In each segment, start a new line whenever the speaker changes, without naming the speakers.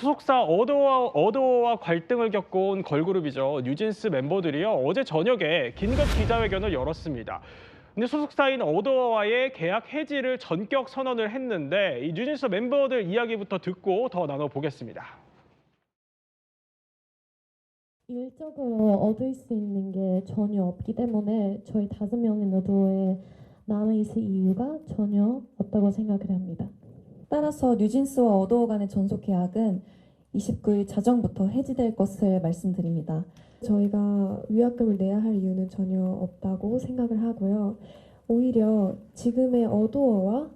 소속사 어도어와, 어도어와 갈등을 겪어온 걸그룹이죠. 뉴진스 멤버들이요. 어제 저녁에 긴급 기자회견을 열었습니다. 근데 소속사인 어도어와의 계약 해지를 전격 선언을 했는데 이 뉴진스 멤버들 이야기부터 듣고 더 나눠보겠습니다.
일적으로 얻을 수 있는 게 전혀 없기 때문에 저희 다섯 명의 너도에 남아있을 이유가 전혀 없다고 생각을 합니다.
따라서 뉴진스와 어도어 간의 전속 계약은 29일 자정부터 해지될 것을 말씀드립니다.
저희가 위약금을 내야 할 이유는 전혀 없다고 생각을 하고요. 오히려 지금의 어도어와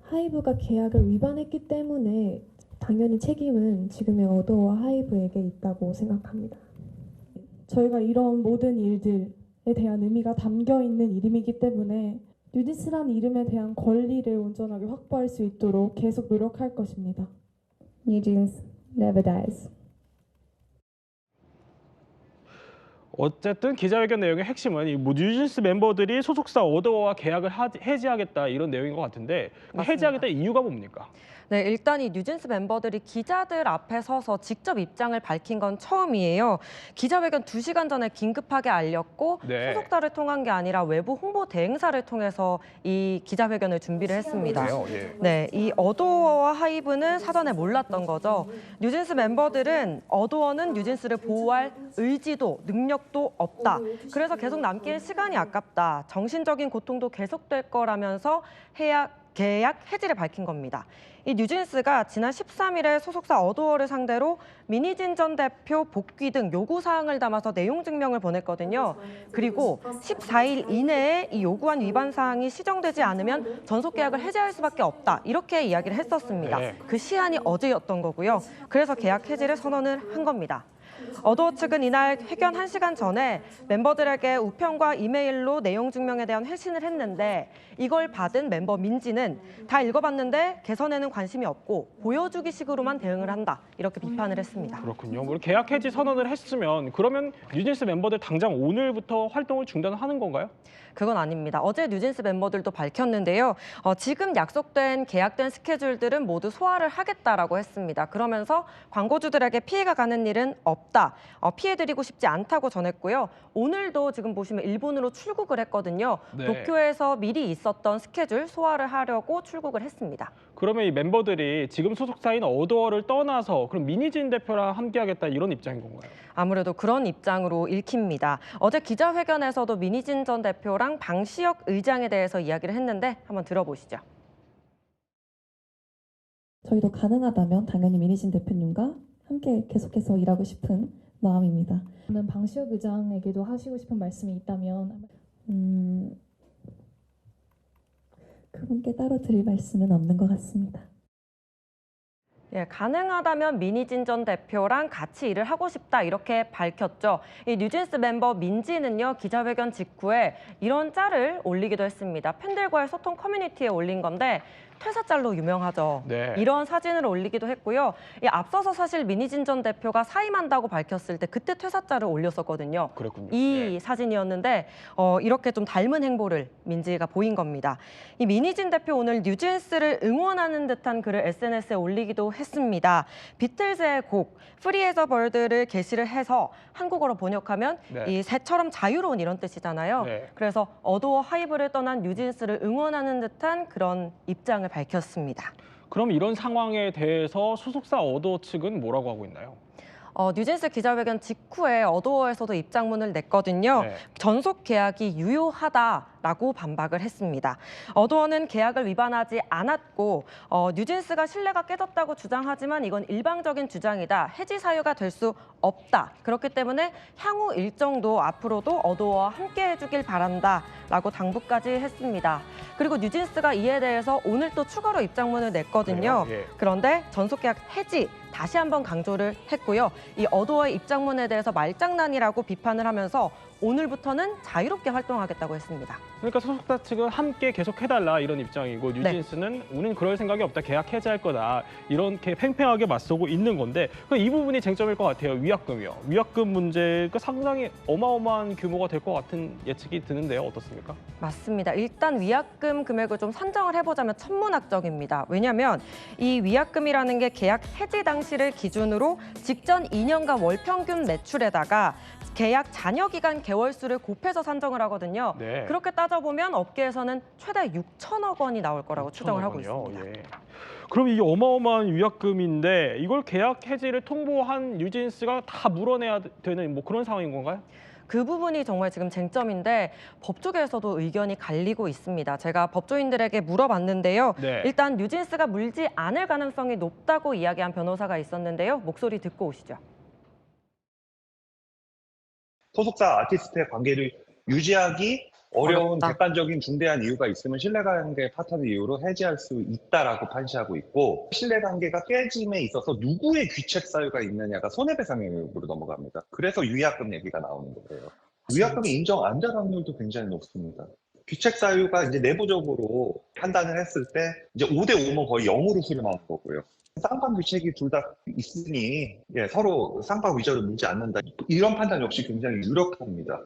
하이브가 계약을 위반했기 때문에 당연히 책임은 지금의 어도어와 하이브에게 있다고 생각합니다. 저희가 이런 모든 일들에 대한 의미가 담겨 있는 이름이기 때문에 뉴디스라는 이름에 대한 권리를 온전하게 확보할 수 있도록 계속 노력할 것입니다.
New Jeans never dies.
어쨌든 기자회견 내용의 핵심은 이뭐 뉴진스 멤버들이 소속사 어도어와 계약을 하- 해지하겠다 이런 내용인 것 같은데 그
맞습니다.
해지하겠다 이유가 뭡니까?
네, 일단 이 뉴진스 멤버들이 기자들 앞에 서서 직접 입장을 밝힌 건 처음이에요. 기자회견 두시간 전에 긴급하게 알렸고
네.
소속사를 통한 게 아니라 외부 홍보 대행사를 통해서 이 기자회견을 준비를 했습니다.
예.
네, 이 어도어와 하이브는 사전에 몰랐던 거죠. 뉴진스 멤버들은 어도어는 뉴진스를 보호할 의지도 능력 도 없다. 그래서 계속 남길 시간이 아깝다. 정신적인 고통도 계속될 거라면서 해약 계약 해지를 밝힌 겁니다. 이 뉴진스가 지난 13일에 소속사 어도어를 상대로 미니진 전 대표 복귀 등 요구 사항을 담아서 내용 증명을 보냈거든요. 그리고 14일 이내에 이 요구한 위반 사항이 시정되지 않으면 전속 계약을 해지할 수밖에 없다. 이렇게 이야기를 했었습니다.
네.
그 시한이 어제였던 거고요. 그래서 계약 해지를 선언을 한 겁니다. 어도어 측은 이날 회견 1시간 전에 멤버들에게 우편과 이메일로 내용 증명에 대한 회신을 했는데 이걸 받은 멤버 민지는 다 읽어봤는데 개선에는 관심이 없고 보여주기 식으로만 대응을 한다. 이렇게 비판을 했습니다.
그렇군요. 뭐 계약 해지 선언을 했으면 그러면 뉴진스 멤버들 당장 오늘부터 활동을 중단하는 건가요?
그건 아닙니다. 어제 뉴진스 멤버들도 밝혔는데요. 어, 지금 약속된 계약된 스케줄들은 모두 소화를 하겠다라고 했습니다. 그러면서 광고주들에게 피해가 가는 일은 없 다. 어, 피해드리고 싶지 않다고 전했고요. 오늘도 지금 보시면 일본으로 출국을 했거든요.
네.
도쿄에서 미리 있었던 스케줄 소화를 하려고 출국을 했습니다.
그러면 이 멤버들이 지금 소속사인 어도어를 떠나서 그럼 미니진 대표랑 함께하겠다 이런 입장인 건가요?
아무래도 그런 입장으로 읽힙니다. 어제 기자회견에서도 민희진 전 대표랑 방시혁 의장에 대해서 이야기를 했는데 한번 들어보시죠.
저희도 가능하다면 당연히 미니진 대표님과 함께 계속해서 일하고 싶은 마음입니다.
저는 방시혁 의장에게도 하시고 싶은 말씀이 있다면
음, 그분께 따로 드릴 말씀은 없는 것 같습니다.
예, 가능하다면 미니진 전 대표랑 같이 일을 하고 싶다 이렇게 밝혔죠. 이 뉴진스 멤버 민지는요 기자회견 직후에 이런 짤을 올리기도 했습니다. 팬들과의 소통 커뮤니티에 올린 건데 퇴사 짤로 유명하죠.
네.
이런 사진을 올리기도 했고요. 이 앞서서 사실 미니진 전 대표가 사임한다고 밝혔을 때 그때 퇴사 짤을 올렸었거든요.
그렇군요.
이
네.
사진이었는데 어, 이렇게 좀 닮은 행보를 민지가 보인 겁니다. 이 미니진 대표 오늘 뉴진스를 응원하는 듯한 글을 SNS에 올리기도 했 습니다. 비틀즈의 곡 프리 에서 벌드를 게시를 해서 한국어로 번역하면
네.
이 새처럼 자유로운 이런 뜻이잖아요.
네.
그래서 어도어 하이브를 떠난 뉴진스를 응원하는 듯한 그런 입장을 밝혔습니다.
그럼 이런 상황에 대해서 소속사 어도어 측은 뭐라고 하고 있나요?
어, 뉴진스 기자회견 직후에 어도어에서도 입장문을 냈거든요.
네.
전속 계약이 유효하다 라고 반박을 했습니다. 어도어는 계약을 위반하지 않았고 어, 뉴진스가 신뢰가 깨졌다고 주장하지만 이건 일방적인 주장이다. 해지 사유가 될 수 없다. 그렇기 때문에 향후 일정도 앞으로도 어도어와 함께 해주길 바란다 라고 당부까지 했습니다. 그리고 뉴진스가 이에 대해서 오늘 또 추가로 입장문을 냈거든요.
예.
그런데 전속계약 해지 다시 한번 강조를 했고요. 이 어도어의 입장문에 대해서 말장난이라고 비판을 하면서 오늘부터는 자유롭게 활동하겠다고 했습니다.
그러니까 소속사 측은 함께 계속 해달라 이런 입장이고
네.
뉴진스는 우리는 그럴 생각이 없다 계약 해지할 거다 이렇게 팽팽하게 맞서고 있는 건데 그이 부분이 쟁점일 것 같아요 위약금이요 위약금 문제가 상당히 어마어마한 규모가 될 것 같은 예측이 드는데요 어떻습니까?
맞습니다. 일단 위약금 금액을 좀 산정을 해보자면 천문학적입니다. 왜냐하면 이 위약금이라는 게 계약 해지 당시 당시를 기준으로 직전 2년간 월 평균 매출에다가 계약 잔여 기간 개월 수를 곱해서 산정을 하거든요.
네.
그렇게 따져보면 업계에서는 최대 6천억 원이 나올 거라고 추정을 하고
6천억 원이요?
있습니다.
예. 그럼 이게 어마어마한 위약금인데 이걸 계약 해지를 통보한 뉴진스가 다 물어내야 되는 뭐 그런 상황인 건가요?
그 부분이 정말 지금 쟁점인데 법조계에서도 의견이 갈리고 있습니다. 제가 법조인들에게 물어봤는데요.
네.
일단 뉴진스가 물지 않을 가능성이 높다고 이야기한 변호사가 있었는데요. 목소리 듣고 오시죠.
소속사 아티스트의 관계를 유지하기 어려운
어렵다.
객관적인 중대한 이유가 있으면 신뢰관계 파탄의 이유로 해지할 수 있다라고 판시하고 있고 신뢰관계가 깨짐에 있어서 누구의 귀책 사유가 있느냐가 손해배상 영역으로 넘어갑니다. 그래서 유의약금 얘기가 나오는 거예요. 유의약금이 인정 안 될 확률도 굉장히 높습니다. 귀책 사유가 이제 내부적으로 판단을 했을 때 이제 5대 5면 거의 0으로 수렴하는 거고요. 쌍방 귀책이 둘 다 있으니 예, 서로 쌍방 위자료 물지 않는다. 이런 판단 역시 굉장히 유력합니다.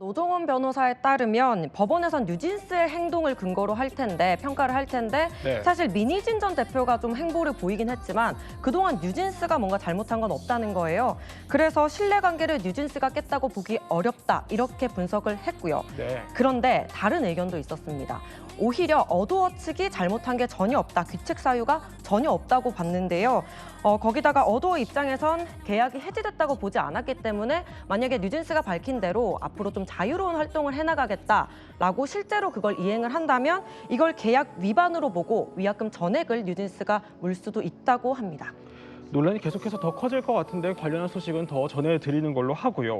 노정원 변호사에 따르면 법원에선 뉴진스의 행동을 근거로 할 텐데 평가를 할 텐데
네.
사실 민희진 전 대표가 좀 행보를 보이긴 했지만 그동안 뉴진스가 뭔가 잘못한 건 없다는 거예요. 그래서 신뢰관계를 뉴진스가 깼다고 보기 어렵다 이렇게 분석을 했고요.
네.
그런데 다른 의견도 있었습니다. 오히려 어도어 측이 잘못한 게 전혀 없다. 귀책 사유가 전혀 없다고 봤는데요. 어, 거기다가 어도어 입장에선 계약이 해지됐다고 보지 않았기 때문에 만약에 뉴진스가 밝힌 대로 앞으로 좀 자유로운 활동을 해나가겠다라고 실제로 그걸 이행을 한다면 이걸 계약 위반으로 보고 위약금 전액을 뉴진스가 물 수도 있다고 합니다.
논란이 계속해서 더 커질 것 같은데 관련한 소식은 더 전해드리는 걸로 하고요.